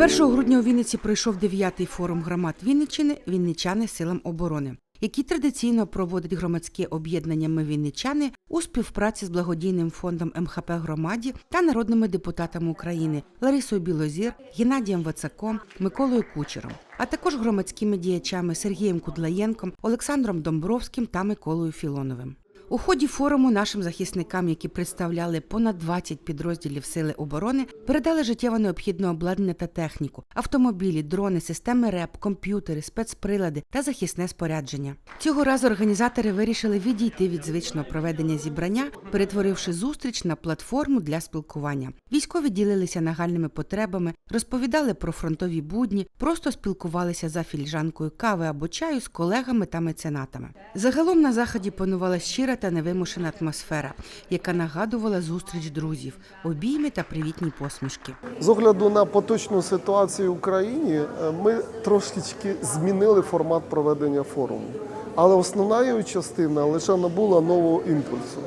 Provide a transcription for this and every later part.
1 грудня у Вінниці пройшов 9-й форум громад Вінниччини Вінничани силам оборони, який традиційно проводить громадське об'єднання Ми Вінничани у співпраці з благодійним фондом МХП громаді та народними депутатами України Ларисою Білозір, Геннадієм Вацаком, Миколою Кучером, а також громадськими діячами Сергієм Кудлаєнком, Олександром Домбровським та Миколою Філоновим. У ході форуму нашим захисникам, які представляли понад 20 підрозділів Сили оборони, передали життєво необхідне обладнання та техніку, автомобілі, дрони, системи РЕП, комп'ютери, спецприлади та захисне спорядження. Цього разу організатори вирішили відійти від звичного проведення зібрання, перетворивши зустріч на платформу для спілкування. Військові ділилися нагальними потребами, розповідали про фронтові будні, просто спілкувалися за фільжанкою кави або чаю з колегами та меценатами. Загалом на заході панувала щира та невимушена атмосфера, яка нагадувала зустріч друзів, обійми та привітні посмішки. З огляду на поточну ситуацію в Україні, е, ми трошечки змінили формат проведення форуму. Але основна його частина лише набула нового імпульсу.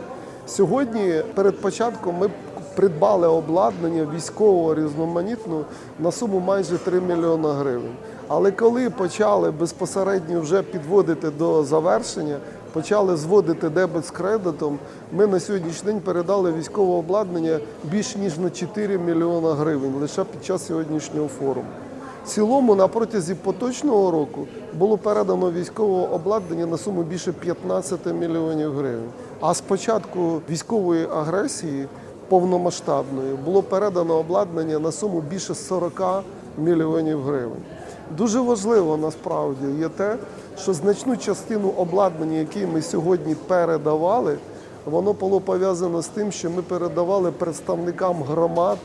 Сьогодні, перед початком, ми придбали обладнання військового різноманітного на суму майже 3 мільйона гривень. Але коли почали безпосередньо вже підводити до завершення, почали зводити дебет з кредитом, ми на сьогоднішній день передали військове обладнання більш ніж на 4 мільйона гривень лише під час сьогоднішнього форуму. В цілому на протязі поточного року було передано військового обладнання на суму більше 15 мільйонів гривень. А з початку військової агресії повномасштабної було передано обладнання на суму більше 40 мільйонів гривень. Дуже важливо насправді є те, що значну частину обладнання, яке ми сьогодні передавали, воно було пов'язано з тим, що ми передавали представникам громад,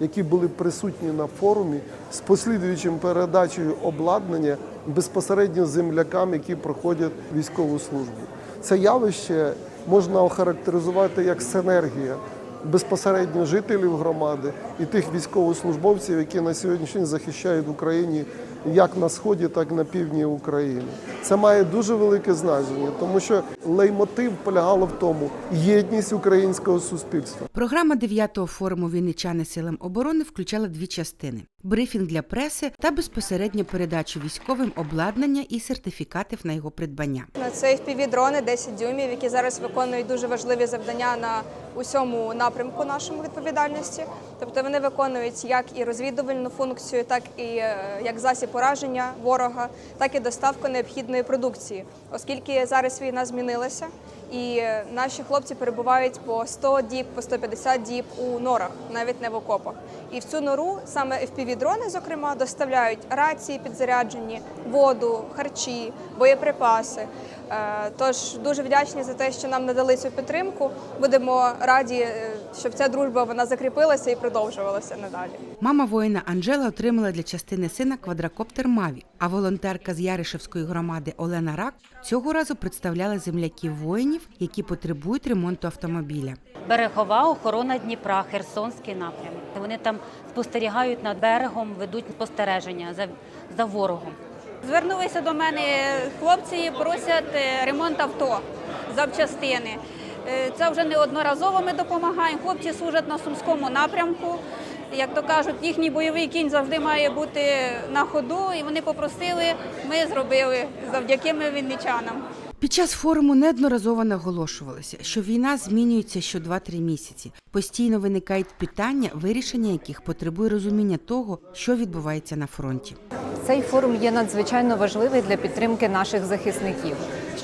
які були присутні на форумі, з послідуючим передачею обладнання безпосередньо землякам, які проходять військову службу. Це явище можна охарактеризувати як синергія безпосередньо жителів громади і тих військовослужбовців, які на сьогоднішній день захищають в Україні як на сході, так і на півдні України. Це має дуже велике значення, тому що леймотив полягало в тому єдність українського суспільства. Програма 9-го форуму Вінничани силам оборони включала дві частини: брифінг для преси та безпосередньо передачу військовим обладнання і сертифікатів на його придбання. Це FPV-дрони 10 дюймів, які зараз виконують дуже важливі завдання на усьому напрямку нашому відповідальності. Тобто вони виконують як і розвідувальну функцію, так і е, як засіб пораження ворога, так і доставку необхідної продукції, оскільки зараз війна змінилася. І е, наші хлопці перебувають по 100 діб, по 150 діб у норах, навіть не в окопах. І в цю нору саме FPV-дрони, зокрема, доставляють рації підзаряджені, воду, харчі, боєприпаси. Е, Тож дуже вдячні за те, що нам надали цю підтримку. Будемо раді, щоб ця дружба вона закріпилася і продовжувалася надалі. Мама воїна Анжела отримала для частини сина квадрокоптер Маві. А волонтерка з Яришевської громади Олена Рак цього разу представляла земляків воїнів, які потребують ремонту автомобіля. Берегова охорона Дніпра, Херсонський напрямок. Вони там спостерігають над берегом, ведуть спостереження за, за ворогом. Звернулися до мене хлопці, просять е, ремонт авто, запчастини. Е, Це вже неодноразово ми допомагаємо. Хлопці служать на сумському напрямку. Як то кажуть, їхній бойовий кінь завжди має бути на ходу, і вони попросили, ми зробили завдяки ми вінничанам. Під час форуму неодноразово наголошувалося, що війна змінюється що 2-3 місяці. Постійно виникають питання, вирішення яких потребує розуміння того, що відбувається на фронті. Цей форум є надзвичайно важливий для підтримки наших захисників.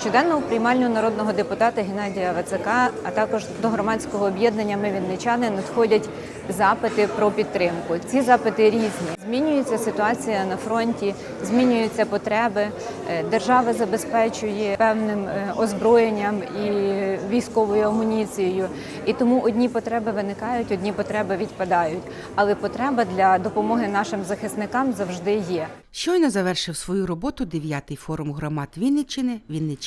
Щоденно у приймальню народного депутата Геннадія Вацака, а також до громадського об'єднання Ми Вінничани надходять запити про підтримку. Ці запити різні. Змінюється ситуація на фронті, змінюються потреби. Е, Держава забезпечує певним е, озброєнням і військовою амуніцією. І тому одні потреби виникають, одні потреби відпадають. Але потреба для допомоги нашим захисникам завжди є. Щойно завершив свою роботу 9-й форум громад Вінниччини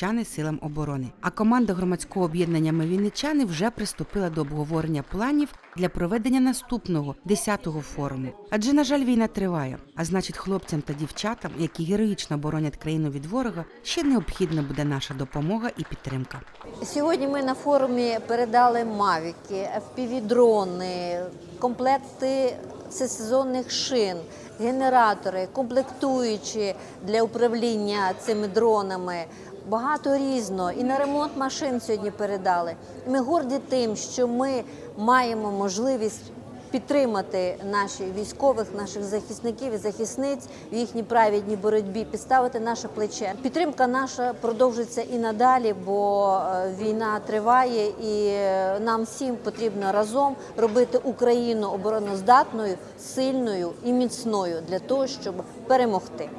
Вінничани силам оборони. А команда громадського об'єднання Ми Вінничани вже приступила до обговорення планів для проведення наступного 10-го форуму. Адже, на жаль, війна триває. А значить, хлопцям та дівчатам, які героїчно боронять країну від ворога, ще необхідна буде наша допомога і підтримка. Сьогодні ми на форумі передали мавіки, FPV-дрони, комплекти всесезонних шин, генератори, комплектуючі для управління цими дронами. Багато різного і на ремонт машин сьогодні передали. Ми горді тим, що ми маємо можливість підтримати наших військових, наших захисників і захисниць в їхній праведній боротьбі, підставити наше плече. Підтримка наша продовжиться і надалі, бо е, війна триває, і е, нам всім потрібно разом робити Україну обороноздатною, сильною і міцною для того, щоб перемогти.